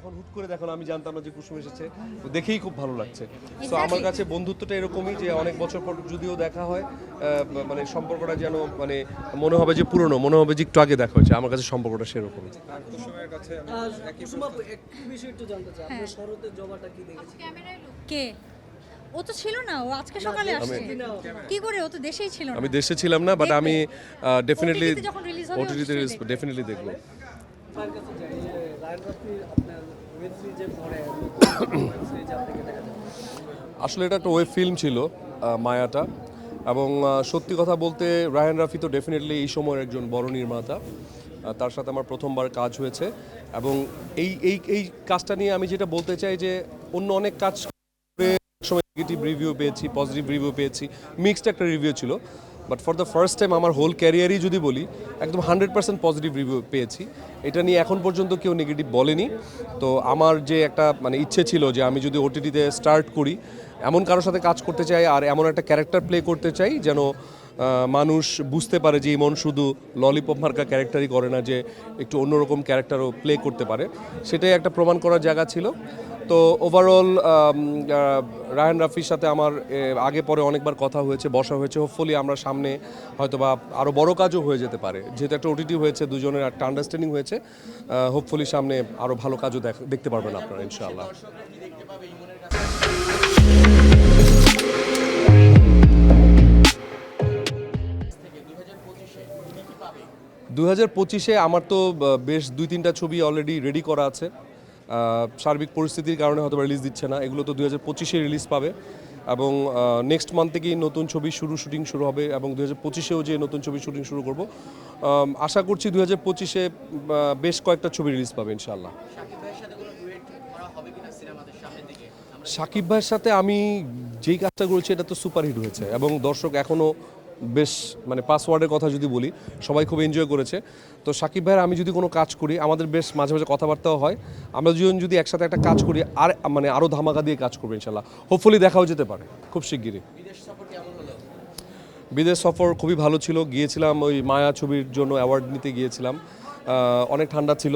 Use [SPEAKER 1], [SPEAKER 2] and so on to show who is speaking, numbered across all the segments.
[SPEAKER 1] এখন হুট করে দেখো আমি জানতাম না যে কুসুম এসেছে। তো দেখেই খুব ভালো লাগছে। তো আমার কাছে বন্ধুত্বটা এরকমই যে অনেক বছর পর যদিও দেখা হয় মানে সম্পর্কটা যেন মানে মনে হবে যে পুরনো মনে হবে যে একটু আগে দেখা হয়েছে। আমার কাছে সম্পর্কটা সেরকমই।
[SPEAKER 2] কুসুমের কাছে আমি
[SPEAKER 3] আর কুসুমা আপু, একটু বিষয় একটু জানতে চাই। আপনার শরতের জবাটা কি দেখেছেন?
[SPEAKER 4] কে? ও তো ছিল না ও আজকে সকালে আসছে। কি করে? ও তো দেশেই ছিল না।
[SPEAKER 1] আমি দেশে ছিলাম না বাট আমি ডেফিনেটলি ওটিটিতে
[SPEAKER 4] অবশ্যই
[SPEAKER 1] ডেফিনেটলি দেখব। আসলে এটা একটা ওয়েব ফিল্ম ছিল মায়াটা। এবং সত্যি কথা বলতে রায়ান রাফি তো ডেফিনেটলি এই সময়ের একজন বড় নির্মাতা। তার সাথে আমার প্রথমবার কাজ হয়েছে। এবং এই এই এই কাজটা নিয়ে আমি যেটা বলতে চাই যে, অন্য অনেক কাজ সময় নেগেটিভ রিভিউ পেয়েছি পজিটিভ রিভিউ পেয়েছি। মিক্সড একটা রিভিউ ছিল। But for the first time আমার হোল ক্যারিয়ারই যদি বলি, একদম হান্ড্রেড পার্সেন্ট পজিটিভ রিভিউ পেয়েছি। এটা নিয়ে এখন পর্যন্ত কেউ নেগেটিভ বলেনি। তো আমার যে একটা মানে ইচ্ছে ছিল যে আমি যদি ওটিটিতে স্টার্ট করি, এমন কারোর সাথে কাজ করতে চাই আর এমন একটা ক্যারেক্টার প্লে করতে চাই যেন মানুষ বুঝতে পারে যে ইমন শুধু ললিপপ মার্কা ক্যারেক্টারই করে না, যে একটু অন্যরকম ক্যারেক্টারও প্লে করতে পারে। সেটাই একটা প্রমাণ করার জায়গা ছিল। তো ওভারঅল রায়হান রাফির সাথে আমার আগে পরে অনেকবার কথা হয়েছে, বসা হয়েছে। হোপফুলি আমরা সামনে হয়তো বা আরও বড় কাজও হয়ে যেতে পারে। যেহেতু একটা ওটিটি হয়েছে, দুজনের একটা আন্ডারস্ট্যান্ডিং হয়েছে হোপফুলি সামনে আরও ভালো কাজও দেখ- দেখতে পারবেন আপনারা, ইনশাআল্লাহ। দু হাজার পঁচিশে আমার তো বেশ দুই তিনটা ছবি অলরেডি রেডি করা আছে। সার্বিক পরিস্থিতির কারণে হয়তো রিলিজ দিচ্ছে না। এগুলো তো দু হাজার পঁচিশে রিলিজ পাবে। এবং নেক্সট মান্থ থেকেই নতুন ছবি শুরু শুটিং শুরু হবে এবং দু হাজার পঁচিশেও যে নতুন ছবি শুটিং শুরু করব আশা করছি দু হাজার পঁচিশে বেশ কয়েকটা ছবি রিলিজ পাবে ইনশাল্লাহ সাকিব ভাইয়ের সাথে আমি যেই কাজটা করেছি এটা তো সুপারহিট হয়েছে। এবং দর্শক এখনও বেশ মানে পাসওয়ার্ডের কথা যদি বলি সবাই খুব এনজয় করেছে। তো সাকিব ভাইয়ের আমি যদি কোনো কাজ করি আমাদের বেশ মাঝে মাঝে কথাবার্তাও হয় আমরা দুজন যদি একসাথে একটা কাজ করি আর মানে আরও ধামাকা দিয়ে কাজ করব ইনশাল্লাহ হোপফুলি দেখাও যেতে পারে খুব শিগগিরই। বিদেশ সফর খুবই ভালো ছিল গিয়েছিলাম ওই মায়া ছবির জন্য অ্যাওয়ার্ড নিতে গিয়েছিলাম। অনেক ঠান্ডা ছিল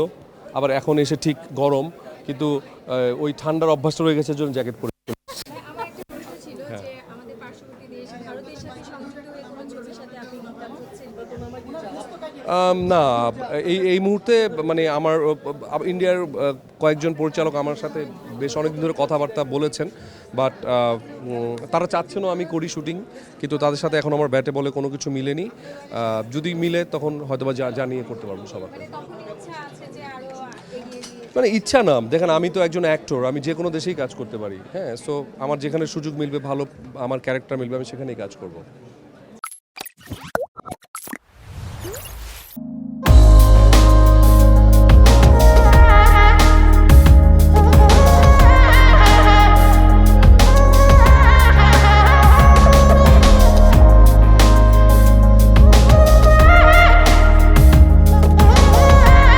[SPEAKER 1] আবার এখন এসে ঠিক গরম কিন্তু ওই ঠান্ডার অভ্যাসটা রয়ে গেছে জন্য জ্যাকেট পরে
[SPEAKER 5] আমার একটা প্রশ্ন ছিল যে আমাদের পার্শ্ববর্তী দেশ ভারতের সাথে সংযুক্ত হয়ে কোনো ছবির সাথে আপনি ইনকাম করছেন
[SPEAKER 1] না এই এই মুহূর্তে মানে আমার ইন্ডিয়ার কয়েকজন পরিচালক আমার সাথে বেশ অনেকদিন ধরে কথাবার্তা বলেছেন বাট তারা চাচ্ছেনও আমি করি শুটিং কিন্তু তাদের সাথে এখন আমার ব্যাটে বলে কোনো কিছু মিলেনি। যদি মিলে তখন হয়তোবা জানিয়ে করতে পারব সবাইকে। মানে ইচ্ছা না দেখেন, আমি তো একজন অ্যাক্টর আমি যে কোনো দেশেই কাজ করতে পারি। হ্যাঁ সো আমার যেখানে সুযোগ মিলবে, ভালো আমার ক্যারেক্টার মিলবে, আমি সেখানেই কাজ করব।